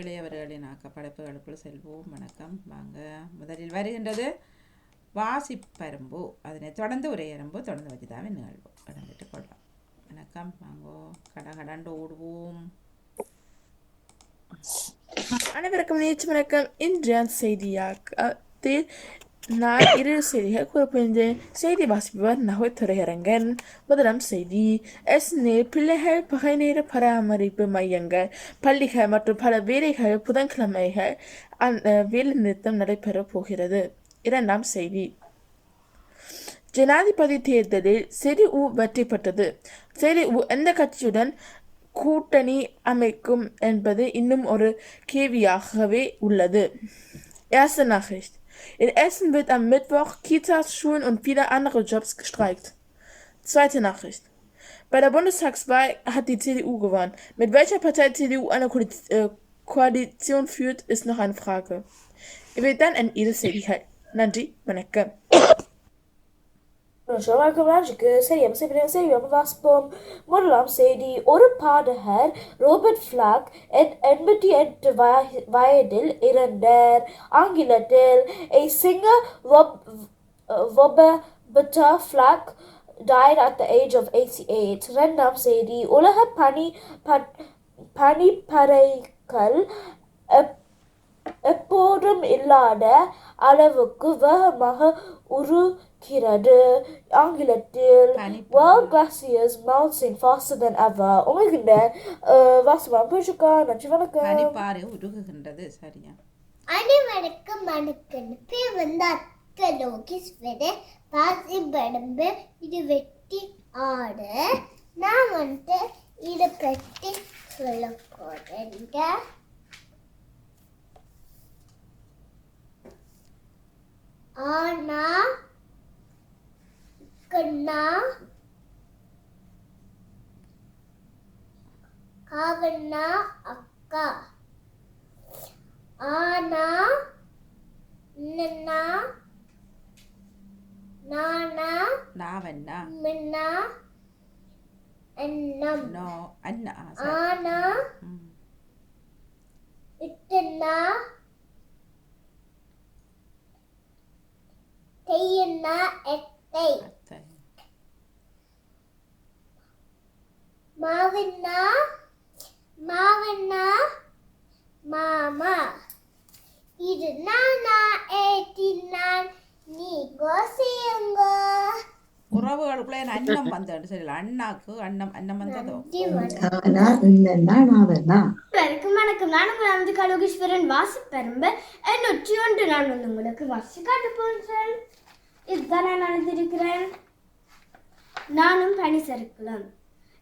எளியவர்களின் ஆக்க படைப்புகளுக்குள் செல்வோம். வணக்கம். வாங்க. முதலில் வருகின்றது வாசிப்பரும்பு. அதனை தொடர்ந்து உரையரும்பு தொடர்ந்து வச்சுதாவே நிகழ்வு. கடந்துட்டு கொள்ளலாம். வணக்கம். வாங்கோ. கட கடண்டு ஓடுவோம். அனைவருக்கும் நேற்று வணக்கம். இன்றைய செய்தியாக நான் இரு செய்திகள் கூறப்போகின்றேன் செய்தி வாசிப்பவர் நகை துறையரங்கன் முதலாம் செய்தி எஸ்னே பிள்ளைகள் பகை நேர பராமரிப்பு மையங்கள் பள்ளிகள் மற்றும் பல வேலைகள் புதன்கிழமைகள் அந்த வேலை நிறுத்தம் நடைபெறப் போகிறது இரண்டாம் செய்தி ஜனாதிபதி தேர்தலில் செரி உ வெற்றி பெற்றது செரி உ எந்த கட்சியுடன் கூட்டணி அமைக்கும் என்பது இன்னும் ஒரு கேள்வியாகவே உள்ளது Erste In Essen wird am Mittwoch Kitas, Schulen und viele andere Jobs gestreikt. Zweite Nachricht. Bei der Bundestagswahl hat die CDU gewonnen. Mit welcher Partei CDU eine Ko äh, Koalition führt, ist noch eine Frage. Ich will dann ein Edelsegel. Nanji, meine வணக்கம் ராஜுக்கு சரியம் செய்ய செய்யம் வாசிப்போம் முதலாம் செய்தி ஒரு பாடகர் Robert flag எண்பத்தி எட்டு வய- வயதில் இறந்தார் ஆங்கிலத்தில் a singer Rob, Roberta Flack died at the age of 88 ரெண்டாம் செய்தி உலக பனி ப- பனிப்பறைகள் எப்போதும் இல்லாத அளவுக்கு வேகமாக உருகிறது. ஆங்கிலத்தில் பனிப்பாறை. world glaciers melting faster than ever. உங்களுக்கு இந்த அஹ், வாசகம் புரிஞ்சுக்கா நன்றி வணக்கம். பனிப்பாறை உருகுகின்றது சரியா? அனைவருக்கும் வணக்கம். பேர் வந்து அத்த லோகேஸ்வர பாசி படம்பு இது வெட்டி ஆடு நான் வந்து இதை பற்றி சொல்ல ஆனா கண்ணா காவண்ணா அக்கா ஆனா நின்னா நானா நாவண்ணா மின்னா அன்னம் நோ அண்ணா. ஆனா ம். இட்டுன்னா தெய்யன்னா எட்டை அத்தை. மாவண்ணா மாவண்ணா மாமா இது நானா ஏட்டி நான் நீங்க செய்யுங்க உறவுகளுக்குள்ளே என் அன்னம் வந்தது. சரி அண்ணாக்கு அன்னம் அன்னம் வந்ததோ? வணக்கம் வணக்கம். நான் உங்கள் அமிர்த கலோகீஸ்வரன் பெரும்ப எண்ணூற்றி ஒன்று. நான் வந்து உங்களுக்கு வாசி காட்ட போன்றேன் இதுதான் நான் அழைத்திருக்கிறேன் நானும் பணி சறுக்கலாம்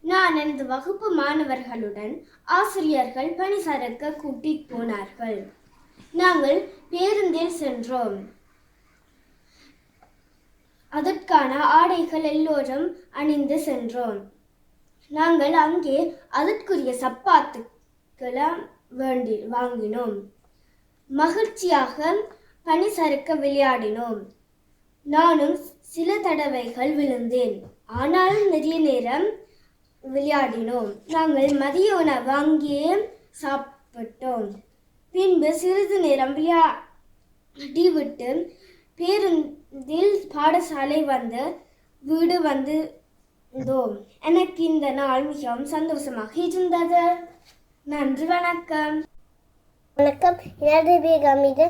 நான் எனது வகுப்பு மாணவர்களுடன் ஆசிரியர்கள் பணி சறுக்க கூட்டிக் போனார்கள். நாங்கள் பேருந்தில் சென்றோம். அதற்கான ஆடைகள் எல்லோரும் அணிந்து சென்றோம். நாங்கள் அங்கே அதற்குரிய சப்பாத்துக்களை வேண்டி வாங்கினோம். மகிழ்ச்சியாக பனி சறுக்க விளையாடினோம். நானும் சில தடவைகள் விழுந்தேன். ஆனாலும் நிறைய நேரம் விளையாடினோம். நாங்கள் மதிய உணவு அங்கேயே சாப்பிட்டோம். பின்பு சிறிது நேரம் விளையாடி விட்டு தில் பாடசாலை வந்து வீடு வந்து இருந்தோம் எனக்கு இந்த நாள் மிகவும் சந்தோஷமாக இருந்தது. நன்றி வணக்கம். வணக்கம். எனது பேகம் இது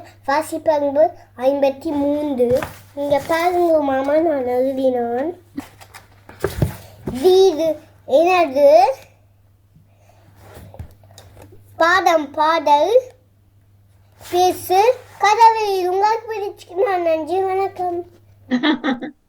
ஐம்பத்தி மூன்று. இங்கே பாருங்க மாமா நான் எழுதினான். வீடு எனது பாடம் பாடல் பேசு கதவை உங்களுக்கு பிடிச்சிக்கு நான் நன்றி வணக்கம்.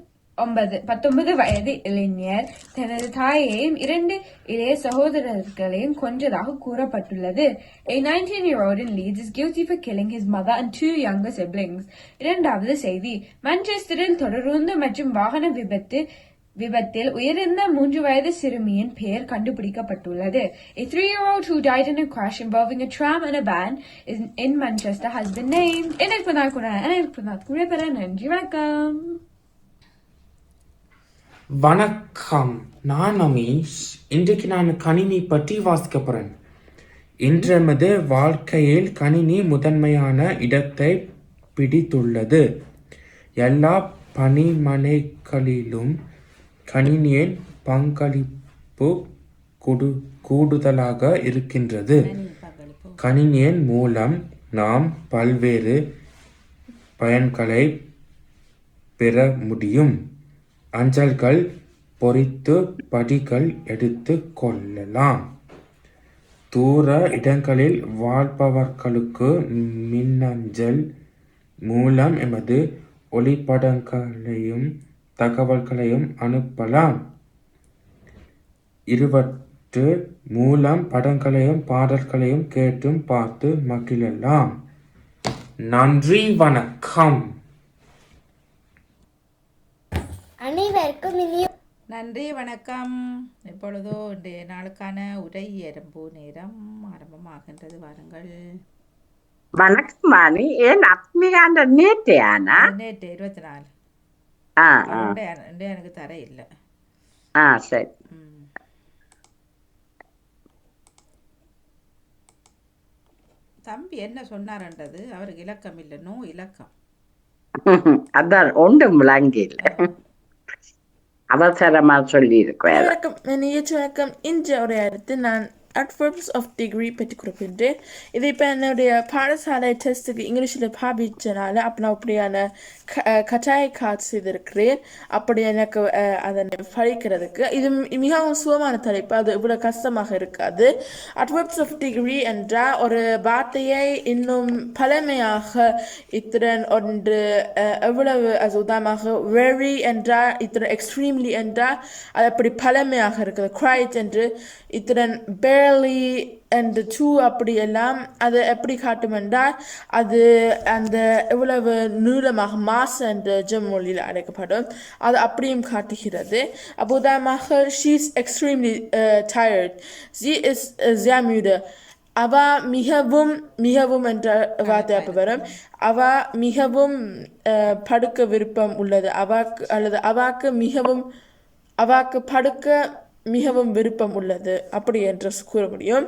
ஒரு பத்தொன்பது வயது இளைஞர் தனது தாயையும் இரண்டு இளைய சகோதரர்களையும் கொன்றதாக கூறப்பட்டுள்ளது. A 19-year-old in Leeds is guilty for killing his mother and two younger siblings. இரண்டாவது செய்தி. மான்செஸ்டரில் தொடருந்து மற்றும் வாகன விபத்து விபத்தில் உயிரிழந்த மூன்று வயது சிறுமியின் பெயர் கண்டுபிடிக்கப்பட்டுள்ளது. A three-year-old who died in a crash involving a tram and a van in, in Manchester has been named. எனக்கு நான் கூட எனக்கு நான் கூட பெற நன்றி வணக்கம். வணக்கம். நான் அமீஷ். இன்றைக்கு நான் கணினி பற்றி வாசிக்க போகிறேன் இன்றெமது வாழ்க்கையில் கணினி முதன்மையான இடத்தை பிடித்துள்ளது. எல்லா பணிமனைகளிலும் கணினியின் பங்களிப்பு கூடு கூடுதலாக இருக்கின்றது. கணினியின் மூலம் நாம் பல்வேறு பயன்களை பெற முடியும். அஞ்சல்கள் பொறித்து படிகள் எடுத்து கொள்ளலாம். தூர இடங்களில் வாழ்பவர்களுக்கு மின்னஞ்சல் மூலம் எமது ஒளிப்படங்களையும் தகவல்களையும் அனுப்பலாம். இருவற்று மூலம் படங்களையும் பாடல்களையும் கேட்டும் பார்த்து மகிழலாம். நன்றி வணக்கம். அனைவருக்கும் இனிய நன்றி வணக்கம். இப்பொழுதோ இன்றைய நாளுக்கான உரை எறும்பு நேரம் ஆரம்பமாகின்றது. வாருங்கள். வணக்கம் வாணி ஏன் அத்மிகாண்ட நேற்றையானா நேற்று இருபத்தி நாலு. ஆ ஆ. இன்று எனக்கு தர இல்லை. ஆ சரி. தம்பி என்ன சொன்னார்ன்றது? அவருக்கு இலக்கம் இல்லை நோ இலக்கம். அதான் ஒன்றும் விளங்கில அவசரமா சொல்லி இருக்கிறார் வணக்கம் நிகழ்ச்சி வணக்கம் இன்று உரையாடுத்து நான் adverbs of degree பற்றி குறிப்பிட்டேன் இது இப்போ என்னுடைய பாடசாலை டெஸ்ட்டுக்கு இங்கிலீஷில் பாபிச்சனால அப்போ நான் அப்படியான க கட்டாய காட்சி செய்திருக்கிறேன். அப்படி எனக்கு அதை படிக்கிறதுக்கு இது மிகவும் சுகமான தலைப்பு. அது இவ்வளோ கஷ்டமாக இருக்காது. அட்வர்ப்ஸ் ஆஃப் டிகிரி என்றால் ஒரு வார்த்தையை இன்னும் பழமையாக இத்திரன் ஒன்று எவ்வளவு அது உதாரணமாக வெரி என்றால் இத்திரன் எக்ஸ்ட்ரீம்லி என்றால் அது அப்படி பழமையாக இருக்குது. குவாய்ட் என்று இத்திரன் barely and டூ அப்படி எல்லாம் அது எப்படி காட்டும் என்றால் அது அந்த எவ்வளவு நீளமாக மாஸ் என்ற ஜெர்மன் மொழியில் அழைக்கப்படும். அது அப்படியும் காட்டுகிறது. அப்போ உதாரணமாக she is extremely uh, tired. Sie ist அவ மிகவும் மிகவும் என்ற வார்த்தை அப்போ வரும். அவ மிகவும் uh, படுக்க விருப்பம் உள்ளது. அவாக்கு அல்லது அவாக்கு மிகவும் அவாக்கு படுக்க மிகவும் விருப்பம் உள்ளது அப்படி என்று கூற முடியும்.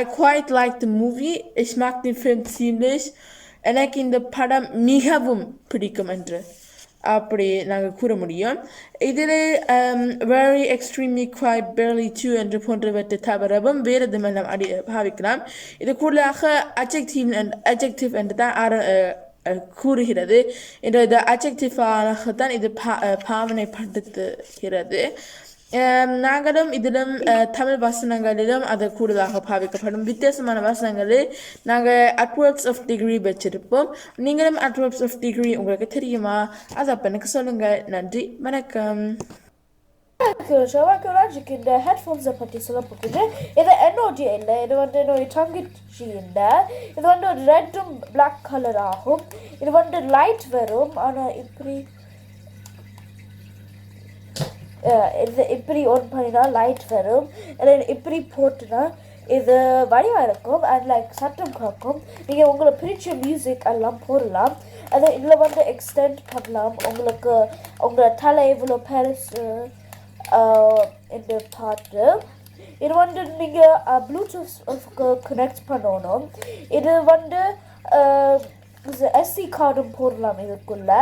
I quite like the movie is make the film seamless எனக்கு இந்த படம் மிகவும் பிடிக்கும் என்று அப்படி நாங்கள் கூற முடியும். இதில் very extremely quite barely too என்று போன்றவற்றை தவிரவும் வேறு எதுமெல்லாம் அடி பாவிக்கலாம். இது கூடுதலாக அஜெக்டிவ் அஜெக்டிவ் என்று தான் ஆர கூறுகிறது. என்ற இது அஜெக்டிவாகத்தான் இது பா பாவனை பாவனைப்படுத்துகிறது. நாங்களும் இதிலும் தமிழ் வசனங்களிலும் அது கூடுதலாக பாவிக்கப்படும் வித்தியாசமான வசனங்களில் நாங்கள் அட்வர்ப்ஸ் ஆஃப் டிகிரி வச்சிருப்போம் நீங்களும் அட்வர்ப்ஸ் ஆஃப் டிகிரி உங்களுக்கு தெரியுமா அது அப்போ எனக்கு சொல்லுங்கள் நன்றி வணக்கம் ஷவாக்கு இந்த ஹெட்ஃபோன்ஸை பற்றி சொல்ல போகுது இது என்னோடைய இல்லை இது வந்து என்னுடைய தங்கச்சி இல்லை இது வந்து ஒரு ரெட்டும் பிளாக் கலர் ஆகும் இது வந்து லைட் வரும் ஆனால் இப்படி இது இப்படி ஒன் பண்ணினா லைட் வரும். இல்லை இப்படி போட்டுனா இது வடிவாக இருக்கும். அண்ட் லைக் சட்டம் காக்கும். நீங்கள் உங்களை பிடிச்ச மியூசிக் எல்லாம் போடலாம். அதை இதில் வந்து எக்ஸ்டெண்ட் பண்ணலாம். உங்களுக்கு உங்களை தலை இவ்வளோ பெருசு என்று பார்த்து இது வந்து நீங்கள் ப்ளூடூத் கனெக்ட் பண்ணணும். இது வந்து எஸ்சி கார்டும் போடலாம் இதுக்குள்ள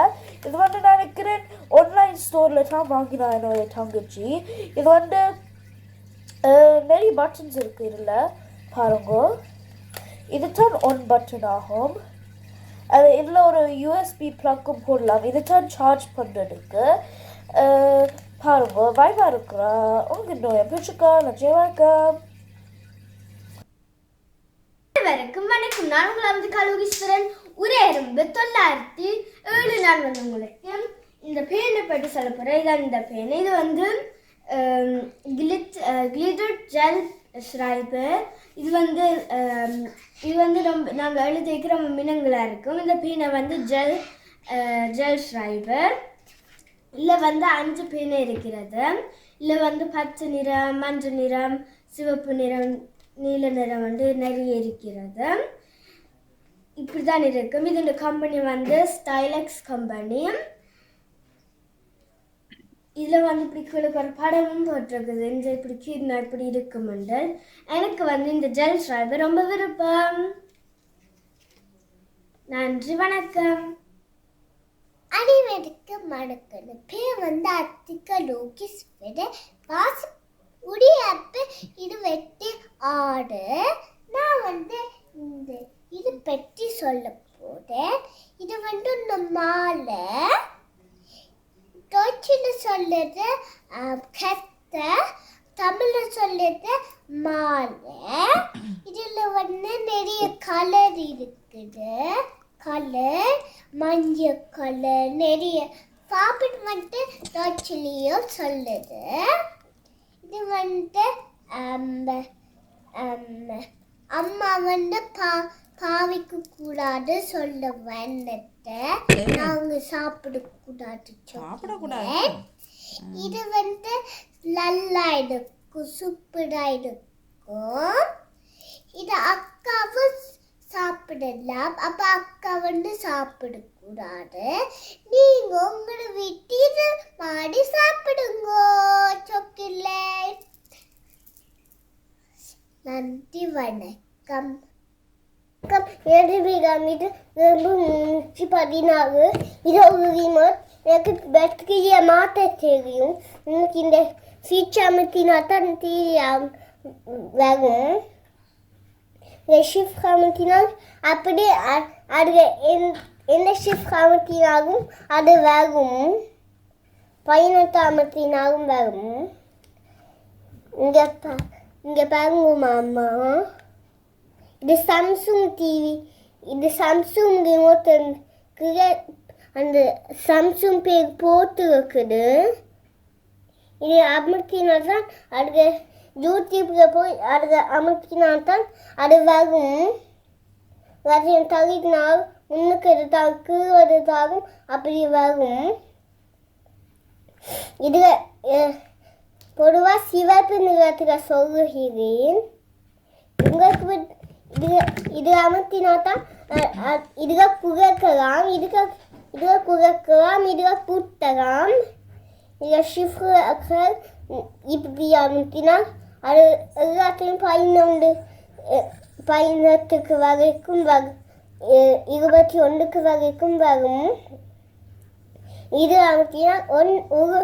இது வந்து நான் நினைக்கிறேன் ஆன்லைன் ஸ்டோரில் தான் வாங்கினா என்னோட தங்கச்சி இது வந்து நிறைய பட்டன்ஸ் இருக்குது இதில் பாருங்க. இது தான் ஒன் பட்டன் ஆகும். அது இதில் ஒரு யூஎஸ்பி ப்ளக்கும் போடலாம் இது தான் சார்ஜ் பண்ணுறதுக்கு பாருங்க வைவா இருக்கிறா. உங்க நோயை பிடிச்சிக்கா நான் வணக்கம் அனைவருக்கும் வணக்கம். நான் உங்களை வந்து கலோகீஸ்வரன் உரையரும்பு தொள்ளாயிரத்தி ஏழு நாள் வந்து உங்களுக்கு இந்த பேனை பற்றி சொல்ல போகிறேன் இதான் இந்த பேன். இது வந்து கிளிட் கிளிட்டர் ஜெல் ஸ்ரைப்பு இது வந்து இது வந்து ரொம்ப நாங்கள் எழுதிக்க வைக்கிற மினங்களாக இருக்கும். இந்த பேனை வந்து ஜெல் ஜெல் ஸ்ரைப்பு இல்லை வந்து அஞ்சு பேனை இருக்கிறது. இல்லை வந்து பச்சை நிறம் மஞ்சள் நிறம் சிவப்பு நிறம் நீல நிறம் வந்து நிறைய இருக்கிறது. இப்படி தான் இருக்கும். இது இந்த கம்பெனி வந்து ஸ்டைலக்ஸ் கம்பெனி இதில் வந்து இப்படி கீழே ஒரு படமும் போட்டிருக்குது. இந்த இப்படி கீழ்னா இப்படி இருக்குமெண்டு எனக்கு வந்து இந்த ஜெல் ஸ்ட்ரைபர் ரொம்ப விருப்பம். நன்றி வணக்கம். அனைவருக்கு வணக்கம் பேர் வந்து அத்திகா லோகேஸ்வர காசு உடியாப்பு இது வெட்டி ஆடு நான் வந்து இந்த இது பற்றி சொல்ல போது இது வந்து இந்த மாலை. டோச்சில் சொல்லுது கத்த. தமிழில் சொல்லுது மாலை. இதில் வந்து நிறைய கலர் இருக்குது. கலர் மஞ்சள் கலர் நிறைய. பாப்பிட் வந்து டோச்சிலையும் சொல்லுது. இது வந்து அம்மா வந்து பா பாவிக்க கூடாது சொல்ல வந்துட்டு நாங்க சாப்பிடக்கூடாது. சாப்பிடக்கூடாது இது வந்து நல்லா இருக்கும் சூப்பரா இருக்கும் இது அக்காவும் சாப்பிடலாம். அப்ப அக்கா வந்து சாப்பிடக்கூடாது. நீங்க உங்களை விட்டு இது மாடி சாப்பிடுங்க சாக்லேட் நன்றி வணக்கம். வணக்கம் எதிர்பிகம் இது நூற்றி பதினாறு. இதோ ஒரு ரிமோட் எனக்கு பேட்டரியை மாற்ற தெரியும். எனக்கு இந்த சுவிட்ச் அமைத்தினா தான் தெரியும். வரும். இந்த ஷிஃப்ட் அமைத்தினால் அப்படி அ- அது எந்த- ஷிஃப்ட் அமைத்தினாலும் அது வரும். பதினெட்டு அமைத்தினாலும் வரும். இங்கே இங்கே பாருங்க மாமா. இது சாம்சுங் டிவி இது சாம்சுங் ரிமோட் அந்த சாம்சுங் பேர் போட்டு இருக்குது. இது அமுக்கினா தான் அது யூடியூப்பில் போய் அது அமுக்கினா தான் அது வரும். வரையும் தள்ளினால் முன்னுக்கு எடுத்தால் கீழே எடுத்தாலும் அப்படி வரும். இது பொதுவாக சிவப்பு நிறத்தில் சொல்லுகிறேன். உங்களுக்கு வந்து இது இது அமர்த்தினா தான் இதுக குறைக்கலாம் இதுக இதுக குறைக்கலாம் இதுக கூட்டலாம் இதை இப்படி அமுத்தினால் அது எல்லாத்தையும் பதினொன்று பதினெட்டுக்கு வரைக்கும் வரும் இருபத்தி ஒன்றுக்கு வரைக்கும் வரும். இது அமுத்தினால் ஒன் ஒரு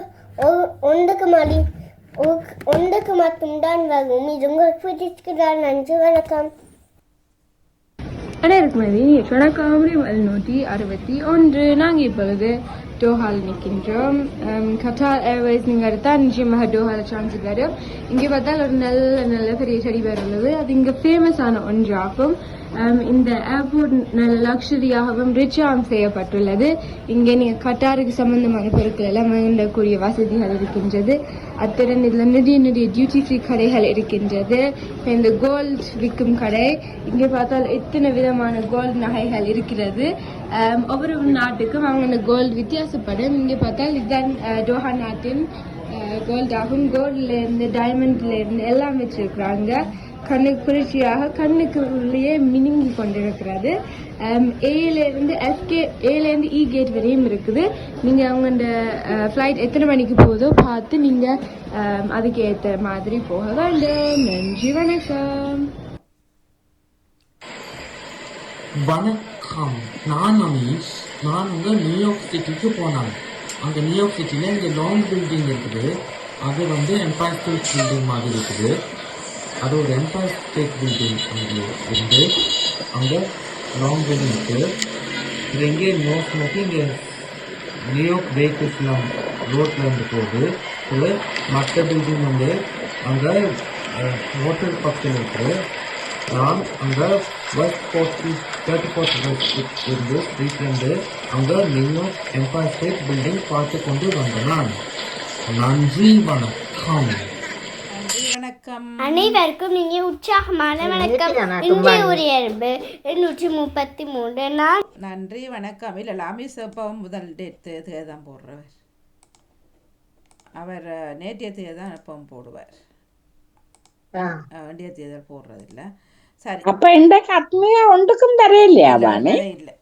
ஒன்றுக்கு மணி ஒன்றுக்கு மட்டும்தான் வரும். இது உங்களுக்கு நன்றி வணக்கம். அனைவருக்கும் வணக்கம் நூற்றி அறுபத்தி ஒன்று. நாங்கள் இப்பொழுது டோஹால் நிற்கின்றோம். அம், கட்டார் ஏர்வேஸ் நீங்கள் எடுத்தால் நிச்சயமாக டோஹால சான்ஸ் வரும் இங்கே பார்த்தால் ஒரு நல்ல நல்ல பெரிய செடி பேர் உள்ளது. அது இங்கே ஃபேமஸான ஒன்றாகும். ஆகும் இந்த ஏர்போர்ட் நல்ல லக்ஸரியாகவும் ரிச்சாகவும் செய்யப்பட்டுள்ளது. இங்கே நீங்கள் கட்டாருக்கு சம்பந்தமான பொருட்கள் எல்லாம் வாங்கக்கூடிய வசதிகள் இருக்கின்றது. அத்துடன் இதில் நிறைய நிறைய டியூட்டி ஃப்ரீ கடைகள் இருக்கின்றது. இந்த கோல்ட் விற்கும் கடை இங்கே பார்த்தால் எத்தனை விதமான கோல்ட் நகைகள் இருக்கிறது. ஒவ்வொரு நாட்டுக்கும் அவங்க அந்த கோல்ட் வித்தியாசப்படும். இங்கே பார்த்தால் இதுதான் டோஹா நாட்டின் கோல்டாகும் ஆகும். கோல்ட்ல இருந்து எல்லாம் வச்சுருக்குறாங்க. கண்ணுக்கு குளிர்ச்சியாக கண்ணுக்கு உள்ளேயே மினுங்கி கொண்டிருக்கிறது. ஏலேருந்து எஸ்கே ஏலேருந்து இ e கேட் வரையும் இருக்குது. நீங்கள் அவங்க அந்த ஃப்ளைட் எத்தனை மணிக்கு போகுதோ பார்த்து நீங்கள் அதுக்கு ஏற்ற மாதிரி போக வேண்டும். நன்றி வணக்கம். வணக்கம். நான் அமீஷ். நான் உங்கள் நியூயார்க் சிட்டிக்கு போனேன் அந்த நியூயார்க் சிட்டியில் இந்த லாங் பில்டிங் இருக்குது. அது வந்து எம்பயர் ஸ்டேட் பில்டிங் மாதிரி இருக்குது. அது ஒரு எம்பயர் ஸ்டேட் பில்டிங் அங்கே இருந்து அங்கே லாங் பில்டிங் இருக்குது இது எங்கே நோக்கி நோக்கி இங்கே நியூயார்க் வெஹிக்கிள்ஸ்லாம் ரோட்டில் இருந்து போகுது இது மற்ற பில்டிங் வந்து அங்கே ஹோட்டல் பக்கத்தில் இருக்குது நான் அங்கே west forty thirty fourth west இருந்து ஸ்ட்ரீட்லேருந்து அங்கே நியூயார்க் எம்பயர் ஸ்டேட் பில்டிங் பார்த்து கொண்டு வந்தேன் நான் நன்றி வணக்கம் நன்றி வணக்கம். அனைவருக்கும் இங்கே உற்சாகமான வணக்கம். இன்றைய உரையரம்பு எண்ணூற்றி முப்பத்தி மூன்று நான் நன்றி வணக்கம். இல்லை லாமிஸ் அப்பாவும் முதல் டேட் தேதி தான் போடுறவர். அவர் நேற்றைய தேதி தான் எப்பவும் போடுவார். வேண்டிய தேர்தல் போடுறதில்ல சரி. அப்ப இன்றைக்கு ஆத்மீயா ஒன்றுக்கும் தரையில்லையா இல்லை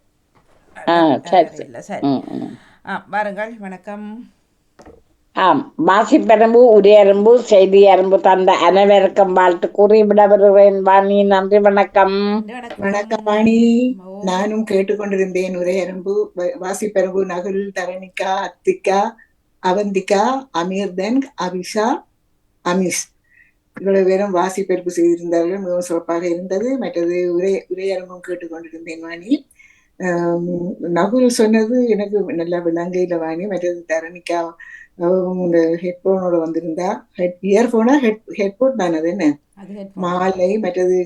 ஆ சரி சரி. இல்லை சரி. ம் ஆ வாருங்கள் வணக்கம். ஆம் வாசிப்பெரும்பு உரையரும்பு செய்தி அரும்பு தந்த அனைவருக்கும் வாழ்த்து கூறி விடவிடுவேன் வாணி நன்றி வணக்கம். வணக்கம். வாணி. நானும் கேட்டுக்கொண்டிருந்தேன் உரையரம்பு வாசிப்பெரும்பு நகுல் தரணிகா அத்திகா அவந்திகா அமீர்தன் அபிஷா அமிஷ். இவ்வளவு பேரும் வாசிப்பெருப்பு செய்திருந்தார்கள் மிகவும் சிறப்பாக இருந்தது. மற்றது உரை உரையரம்பும் கேட்டுக்கொண்டிருந்தேன் வாணி. நகுல் சொன்னது எனக்கு நல்லா விளங்கையில வாணி மற்றது தரணிகா அவவும் இந்த ஹெட்போனோட வந்திருந்தா. ஹெட் இயர்போனா ஹெட் ஹெட்போன் தானே அது என்ன. மாலை மற்றது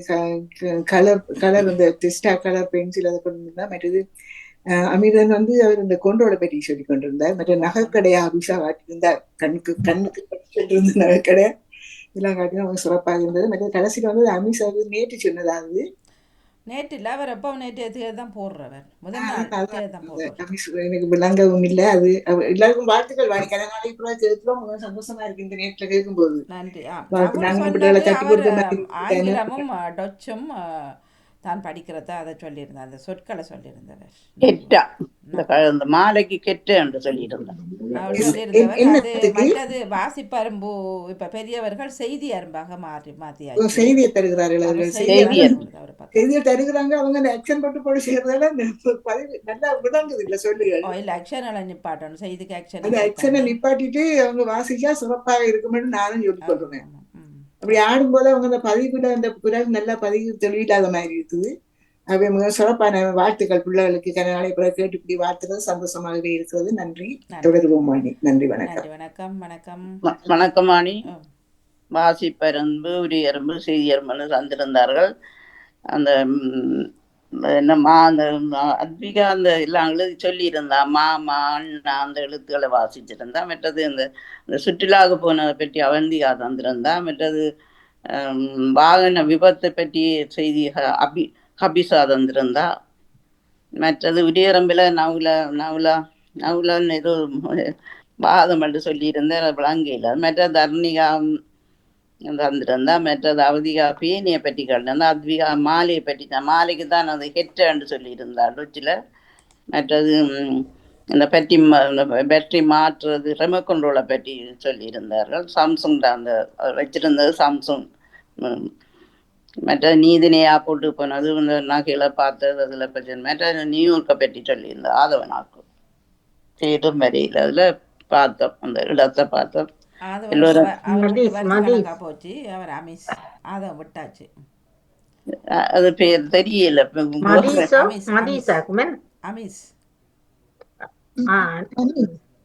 கலர் கலர் இந்த டிஸ்டா கலர் பென்சில் அதை கொண்டு வந்தா மற்றது அமிர்தன் வந்து அவர் இந்த கொண்டோட பற்றி சொல்லி கொண்டிருந்தார். மற்ற நகைக்கடையா அபிஷா காட்டியிருந்தார். கண்ணுக்கு கண்ணுக்கு பட்டு இருந்த நகைக்கடை. இதெல்லாம் காட்டி அவங்க சிறப்பாக இருந்தது. மற்ற கடைசியில் வந்து அமிஷா வந்து நேற்று சொன்னதாவது நேற்று இல்லை அவர் எப்போ நேற்று தேதி தான் போடுறவர் முதல் நாள் தான் போடுறவர் எனக்கு விளங்கவும் இல்லை. அது எல்லாருக்கும் வாழ்த்துக்கள். வாடி கடை நாளைக்கு கூட மிகவும் சந்தோஷமா இருக்கு இந்த நேரத்துல கேட்கும்போது. நன்றி. ஆங்கிலமும் டச்சும் தான் படிக்கிறத அதை சொல்லியிருந்தார் அந்த சொற்களை சொல்லியிருந்தவர் கெட்டா. இந்த மாலைக்கு கெட்டு என்று சொல்லியிருந்தேன். மற்றது வாசிப்பரும்பு இப்ப பெரியவர்கள் செய்தி அரும்பாக மாற்றி ஒரு மாத்தியாச்சு செய்தியை தருகிறார்கள் செய்தியை தருகிறாங்க அவங்க ஆக்ஷன் போட்டு போட்டு செய்யறதால பதிவு நல்லா விளங்குது இல்ல சொல்லுகள் ஓ இல்ல ஆக்ஷன்களை நிப்பாட்டணும். செய்திக்கு ஆக்ஷன் அந்த ஆக்ஷனை நிப்பாட்டிட்டு அவங்க வாசிச்சா சிறப்பாக இருக்கும்னு நானும் சொல்லி ம் அப்படி ஆடும்போது அவங்க அந்த பதிவுல அந்த குரல் நல்லா பதிவு தெளிவில்லாத மாதிரி இருக்குது. அவை மிக சிறப்பான வாழ்த்துக்கள் பிள்ளைகளுக்கு கன நாளை பிறகு கேட்டு இப்படி வாழ்த்துறது சந்தோஷமாகவே இருக்கிறது. நன்றி. வாணி நன்றி வணக்கம். நன்றி வணக்கம் வணக்கம். வ- வணக்கமாணி ம். வாசிப்பெரும்பு உரியரும்பு செய்தியரும்புன்னு தந்திருந்தார்கள். அந்த என்னம்மா என்ன மா அந்த அத்விகா அந்த எல்லாம் எழுதி சொல்லியிருந்தா மா மா அண்ணா அந்த எழுத்துக்களை வாசிச்சிருந்தா மற்றது இந்த இந்த சுற்றுலாவுக்கு போனதை பற்றி அவந்திகா தந்திருந்தா மற்றது வாகன விபத்தை பற்றி செய்தி ஹ- அபி ஹபிசா தந்திருந்தா மற்றது உரியரம்பில் நவுல நவுலா நவுலான்னு ஏதோ வாதம் என்று சொல்லியிருந்தேன் விளங்கையில் மற்ற தர்ணிகா தந்திருந்தா மற்றது அவதிகா பேனியை பற்றி கண்டிருந்தா அத்விகா மாலையை பற்றி தான். மாலைக்கு தான் அது ஹெட்டன்னு சொல்லியிருந்தாள் ருச்சியில் மற்றது இந்த பற்றி பேட்டரி மாற்றுறது ரெமோ கண்ட்ரோலை பற்றி சொல்லியிருந்தார்கள். சாம்சங் தான் அந்த வச்சிருந்தது சாம்சங். மற்ற நீதினையா போட்டு போனது இந்த நகைகளை பார்த்தது அதில் பற்றி. மற்ற நியூயார்க்கை பற்றி சொல்லியிருந்தேன் ஆதவனாக்கும் தேடும் வரையில் அதில் பார்த்தோம் அந்த இடத்தை பார்த்தோம். எல்லோரும் போச்சு. அவர் அதை விட்டாச்சு. அ- அது பேர் தெரியல. ஆ.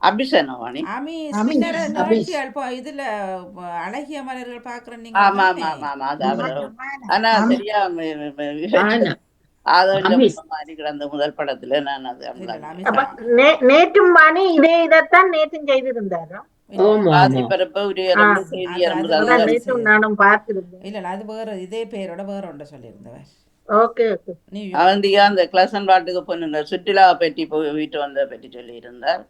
அபிஷனவாணி இதுல அழகிய மலர்கள் பாக்குற நீங்க ஆமா ஆமா? ஆமா ஆமா அது ஆனா சரியா முதல் படத்துல நான் அது நேற்றும் வாணி இதே இதைத்தான் நேற்றும் செய்திருந்தாரோ? இல்ல, அது- வேற இதே பேரோட வேற ஒன்றை சொல்லியிருந்தவர் அந்த கிளசன் பாட்டுக்கு போன சுற்றுலா பற்றி போயிட்டு வந்த பற்றி சொல்லியிருந்தார்.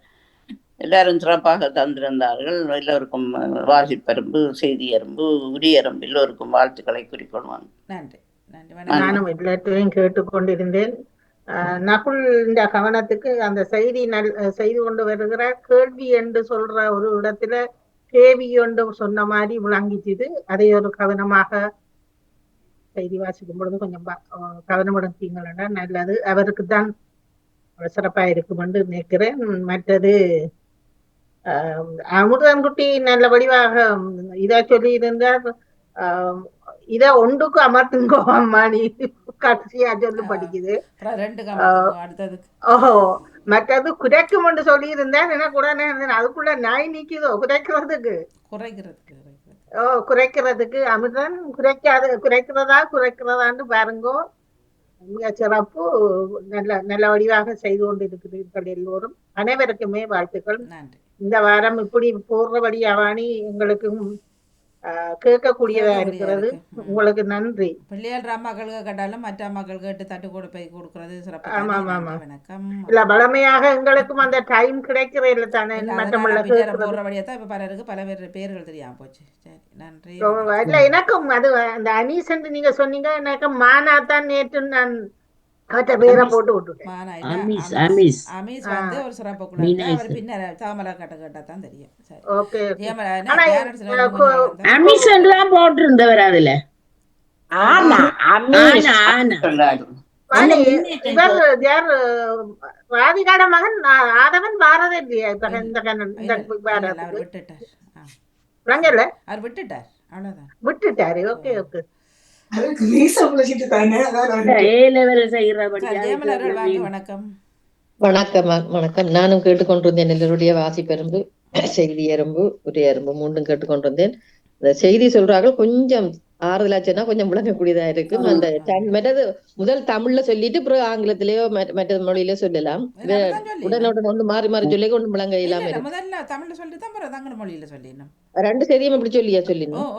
எல்லாரும் சிறப்பாக தந்திருந்தார்கள். எல்லோருக்கும் வாசிப்பரும்பு செய்தி அரும்பு உரியரம்பு எல்லோருக்கும் வாழ்த்துக்களை குறிக்கொள்வாங்க நன்றி நன்றி வணக்கம். நானும் எல்லாத்தையும் கேட்டுக்கொண்டிருந்தேன். ஆஹ் நகுல் இந்த கவனத்துக்கு அந்த செய்தி நல் செய்து கொண்டு வருகிற கேள்வி என்று சொல்ற ஒரு இடத்துல கேவி என்று சொன்ன மாதிரி விளங்கிச்சுது. அதை ஒரு கவனமாக செய்தி வாசிக்கும் பொழுது கொஞ்சம் கவனப்படுத்தீங்களா? நல்லது. அவருக்கு தான் சிறப்பா இருக்கும் என்று நினைக்கிறேன். மற்றது ஆஹ் அமுதன்குட்டி நல்ல வடிவாக இதா சொல்லி இருந்தார் இத ஒன்றுக்கு அமர்த்துங்கோ அம்மா நீ கடைசியா சொல்லு படிக்குது. ஓஹோ மற்றது குறைக்கும் என்று சொல்லி இருந்தேன் எனக்கு உடனே இருந்தேன் அதுக்குள்ள நாய் நிக்குதோ குறைக்கிறதுக்கு? குறைக்கிறதுக்கு குறைக்கிறது ஓ குறைக்கிறதுக்கு அமிர்தன் குறைக்காத குறைக்கிறதா குறைக்கிறதான்னு பாருங்கோ. மிக சிறப்பு நல்ல நல்ல வடிவாக செய்து கொண்டிருக்கிறீர்கள் எல்லோரும். அனைவருக்குமே வாழ்த்துக்கள். நன்றி. இந்த வாரம் இப்படி போடுறபடி அவாணி எங்களுக்கும் கேட்கக்கூடியதா இருக்கிறது. உங்களுக்கு நன்றி. பிள்ளைகள் அம்மாக்களுக்கு கேட்டாலும் மற்ற அம்மாக்கள் கேட்டு தட்டு கூட போய் கொடுக்கறது சிறப்பு இல்ல பலமையாக எங்களுக்கும் அந்த டைம் கிடைக்கிறே இல்லை தானே. போடுறபடியா தான் இப்ப பலருக்கு பல பேர் பேர்கள் தெரியாம போச்சு. சரி நன்றி. இல்ல எனக்கும் அது அந்த அனீஸ் நீங்க சொன்னீங்க எனக்கு மானா தான் நேற்று நான் வந்து ஒரு சிறப்புக்குள்ள மீனா அவர் பின்னர் தாமரை கட்ட கேட்டா தான் தெரியும். அமிஸ் தான் போட்டிருந்தவர் அதுல. ஆனா ராதிகாட மகன் ஆதவன் பாரதே இல்லையா? இப்ப இந்த கண்ணன் இந்த இல்ல, இல்ல, இல்ல, அவர் பாரதத்துக்கு விட்டுட்டார் அவர் விட்டுட்டார். அவ்வளவுதான். விட்டுட்டாரு. Okay okay. வணக்கம். வணக்கம் நானும் கேட்டுக்கொண்டிருந்தேன் எல்லோருடைய வாசிப்பெரும்பு செய்தி எறும்பு உரிய எறும்பு மூன்றும் கேட்டுக்கொண்டிருந்தேன். இந்த செய்தி சொல்றார்கள் கொஞ்சம் ஆறுதலாச்சுன்னா கொஞ்சம் விளங்கக்கூடியதா இருக்கும். அந்த மற்றது முதல் தமிழ்ல சொல்லிட்டு பிறகு ஆங்கிலத்திலேயோ மற்ற மற்ற மொழியிலோ சொல்லலாம். உடனுடன் ஒன்று மாறி மாறி சொல்லி ஒன்று விளங்க இல்ல, இல்லாம தமிழ்ல சொல்லிட்டு மொழியில சொல்லிடணும். ரெண்டு செய்தியும் இப்படி சொல்லியா சொல்லிடணும்.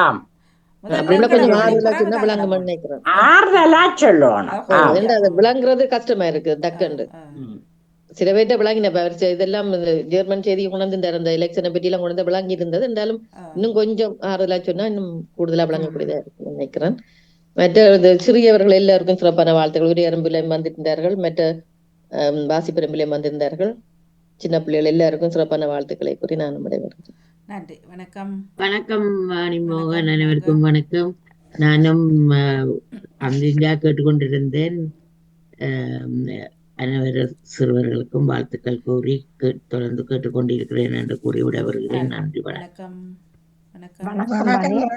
ஆம். ஆறுதலா சொல்லணும். விளங்குறது கஷ்டமா இருக்கு டக்குண்டு. சில பேர்ட்ட விளங்கின இப்ப அவர் செ- இதெல்லாம் இந்த ஜெர்மன் செய்தி கொண்டாந்து அந்த எலெக்ஷனை பற்றி எல்லாம் கொண்டு வந்து விளங்கி இருந்தது ஆ. இன்னும் கொஞ்சம் ஆறுதலா சொன்னா இன்னும் கூடுதலா விளங்கக்கூடியதா இருக்கும்னு நினைக்கிறேன். மற்ற இந்த சிறியவர்கள் எல்லாருக்கும் சிறப்பான வாழ்த்துக்கள். உரிய அரும்பிலையும் வந்திருந்தார்கள். மற்ற வாசிப்பெரும்பிலையும் வந்திருந்தார்கள். சின்ன பிள்ளைகள் எல்லாருக்கும் சிறப்பான வாழ்த்துக்களை கூறி நான் விடைபெறுகிறேன். நன்றி. வணக்கம். வணக்கம் வாணி மோகன் அனைவருக்கும் வணக்கம். நானும் அமெரிக்கா கேட்டுக்கொண்டிருந்தேன். அனைவர் சிறுவர்களுக்கும் வாழ்த்துக்கள் கூறி தொடர்ந்து கேட்டுக்கொண்டிருக்கிறேன் என்று கூறி விட வருகிறேன். நன்றி. வணக்கம். வணக்கம்.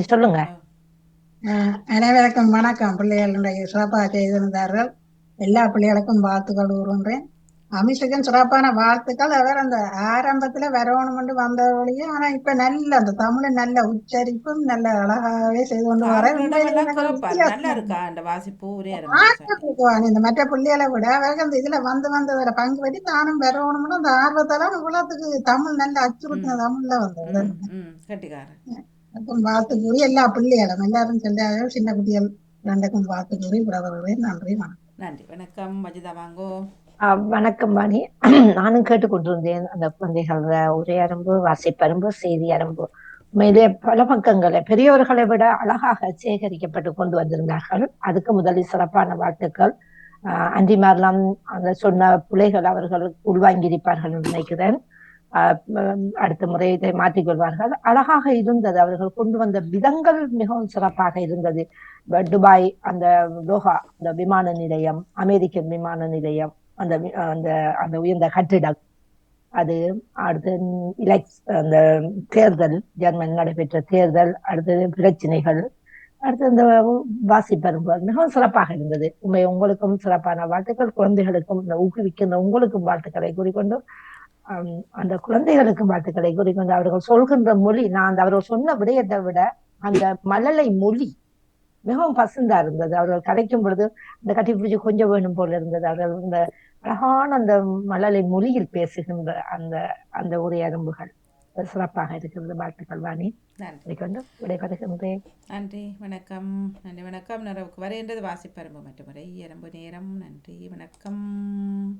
சொல்லுங்க. அனைவருக்கும் வணக்கம். பிள்ளைகளுடைய சிறப்பாக செய்திருந்தார்கள். எல்லா பிள்ளைகளுக்கும் வாழ்த்துக்கள் கூறுகின்றேன். அமிஷுக்கும் சிறப்பான வாழ்த்துக்கள். அவர் அந்த ஆரம்பத்துல வரணும்னு வந்த வழியே ஆனா இப்ப நல்ல அந்த தமிழ் நல்ல உச்சரிப்பும் நல்ல அழகாவே செய்து கொண்டு வர இந்த மற்ற பிள்ளைகளை விட அவருக்கு அந்த இதுல வந்து வந்து அதில் பங்கு பெற்றி தானும் பெறணும்னு அந்த ஆர்வத்தால இவ்வளவுக்கு தமிழ் நல்ல அச்சுறுத்தின தமிழ்ல அதுக்கும் வாழ்த்து கூறி எல்லா பிள்ளைகளும் எல்லாரும் செல்லாத சின்ன குட்டிகள் ரெண்டுக்கும் வாழ்த்து கூறி விடவர்களே நன்றி வணக்கம். நன்றி. வணக்கம். மஜிதா வாங்கோ. வணக்கம் வாணி. நானும் கேட்டுக்கொண்டிருந்தேன். அந்த குழந்தைகள் ஒரே அரும்பு வாசிப்பரும்பு செய்தி அரும்பு. உண்மையிலே பல பக்கங்களை பெரியவர்களை விட அழகாக சேகரிக்கப்பட்டு கொண்டு வந்திருந்தார்கள். அதுக்கு முதலில் சிறப்பான வாழ்த்துக்கள். ஆஹ் அன்றிமாரெல்லாம் அந்த சொன்ன பிள்ளைகள் அவர்கள் உள்வாங்கியிருப்பார்கள் நினைக்கிறேன். ஆஹ் அடுத்த முறை இதை மாற்றிக்கொள்வார்கள். அழகாக இருந்தது. அவர்கள் கொண்டு வந்த விதங்கள் மிகவும் சிறப்பாக இருந்தது. துபாய் அந்த தோஹா அந்த விமான நிலையம் அமெரிக்கன் விமான நிலையம் அந்த அந்த அந்த உயர்ந்த கட்டிடம். அது அடுத்து இலெக்ஸ் அந்த தேர்தல் ஜெர்மன் நடைபெற்ற தேர்தல் அடுத்தது பிரச்சனைகள் அடுத்து இந்த வாசிப்பரும்பு மிகவும் சிறப்பாக இருந்தது. உண்மை உங்களுக்கும் சிறப்பான வாழ்த்துக்கள் குழந்தைகளுக்கும் இந்த ஊக்குவிக்கின்ற உங்களுக்கும் வாழ்த்துக்களை கூறிக்கொண்டு அந்த குழந்தைகளுக்கும் வாழ்த்துக்களை கூறிக்கொண்டு அவர்கள் சொல்கின்ற மொழி நான் அந்த அவர்கள் சொன்ன விடயத்தை விட அந்த மழலை மொழி மிகவும் பசுந்தா இருந்தது. அவர்கள் கதைக்கும் பொழுது இந்த கட்டி பிடிச்சி கொஞ்சம் வேணும் போல இருந்தது. அவர்கள் இந்த அழகான அந்த மழலை மொழியில் பேசுகின்ற அந்த அந்த உரையரம்புகள் சிறப்பாக இருக்கிறது வாழ்த்துக்கள் வாணி நன்றி. கொண்டு விடைபெறுகின்றேன். நன்றி வணக்கம். நன்றி வணக்கம். நிறைவுக்கு வருகின்றது வாசிப்பரும்பு மற்றும் முறை எறும்பு நேரம். நன்றி வணக்கம்.